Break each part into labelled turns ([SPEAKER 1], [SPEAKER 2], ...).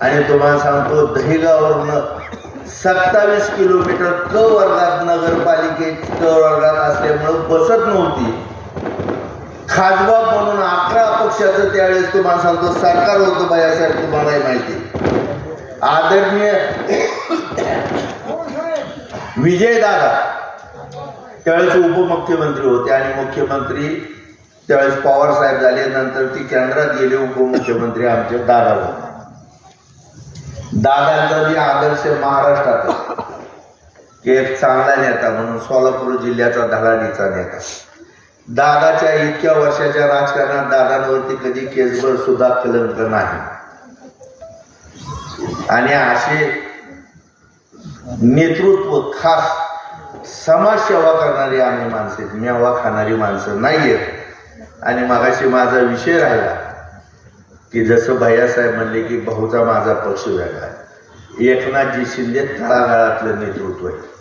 [SPEAKER 1] आणि तुम्हाला सांगतो दहेगाववरनं सत्तावीस किलोमीटर क वर्गात नगरपालिके क वर्गात असल्यामुळं बसत नव्हती. खासबाब म्हणून अकरा पक्षाचं त्यावेळेस तुम्हाला सांगतो सरकार होतं बायासाहेब तुम्हालाही माहिती आदरणीय विजय दादा त्यावेळेस उपमुख्यमंत्री होते आणि मुख्यमंत्री त्यावेळेस पवार साहेब झाले नंतर ती केंद्रात गेले उपमुख्यमंत्री आमचे दादा होते. दादांचा बी आदर्श महाराष्ट्रात की एक चांगला नेता म्हणून सोलापूर जिल्ह्याचा धडाडीचा नेता. दादाच्या इतक्या वर्षाच्या राजकारणात दादांवरती कधी केसभर सुद्धा कलंक नाही. आणि असे नेतृत्व खास समाजसेवा करणारी आम्ही माणसं मेवा खाणारी माणसं नाहीयेत. आणि मगाशी माझा विषय राहिला. की जसं भैयासाहेब म्हणले की भाऊचा माझा पक्ष वेगळा आहे एकनाथजी शिंदे तळागाळातलं नेतृत्व आहे.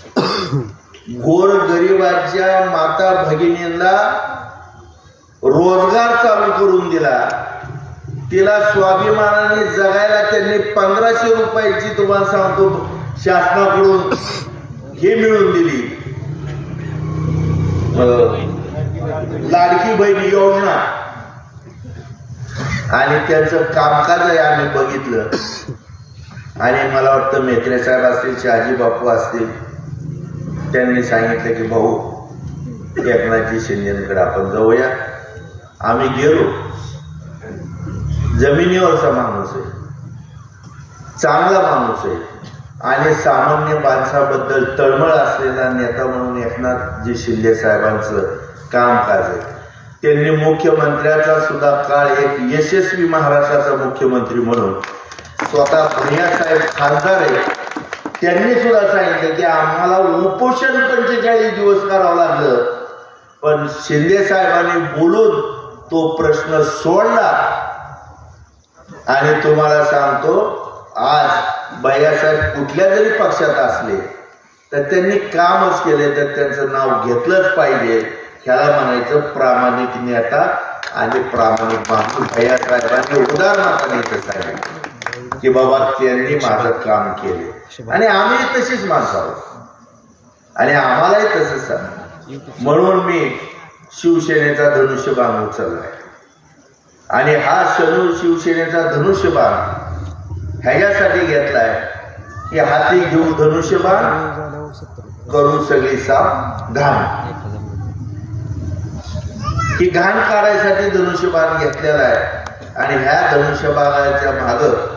[SPEAKER 1] गोर गरिबाच्या माता भगिनींना रोजगार चालू करून दिला. तिला स्वाभिमानाने जगायला त्यांनी पंधराशे रुपयाची तुम्हाला सांगतो शासनाकडून हे मिळून दिली. लाडकी बहीण योजना. आणि त्यांचं कामकाज आहे आम्ही बघितलं. आणि मला वाटतं मेत्रे साहेब असतील शहाजी बापू असतील त्यांनी सांगितलं की भाऊ एकनाथजी शिंदेकडे आपण जाऊया. आम्ही गेलो. जमिनीवरचा माणूस आहे. चांगला माणूस आहे. आणि सामान्य माणसाबद्दल तळमळ असलेला नेता म्हणून एकनाथजी शिंदे साहेबांचं कामकाज आहे. त्यांनी मुख्यमंत्र्याचा सुद्धा काळ एक यशस्वी महाराष्ट्राचा मुख्यमंत्री म्हणून स्वतः साहेब खासदार आहे त्यांनी सुद्धा सांगितलं की आम्हाला उपोषण पंचेचाळीस दिवस करावं लागलं. पण शिंदे साहेबांनी बोलून तो प्रश्न सोडला. आणि तुम्हाला सांगतो आज भैयासाहेब कुठल्या जरी पक्षात असले तर त्यांनी कामच केले तर त्यांचं नाव घेतलंच पाहिजे. ह्याला म्हणायचं प्रामाणिक नेता आणि प्रामाणिक माणूस भैयासाहेबांनी उदाहरणार्थ इथं सांगितलं की बाबा त्यांनी माझं काम केले. आणि आम्ही तशीच माणसं आहोत. आणि आम्हालाही तसंच सांग म्हणून मी शिवसेनेचा धनुष्यबाण उचललाय. आणि हा शनू शिवसेनेचा धनुष्यबाण ह्याच्यासाठी घेतलाय की हाती घेऊ धनुष्यबाण करू सगळी साप धान. ही घाण काढायसाठी धनुष्यबाण घेतलेला आहे. आणि ह्या धनुष्यबाणाच्या माग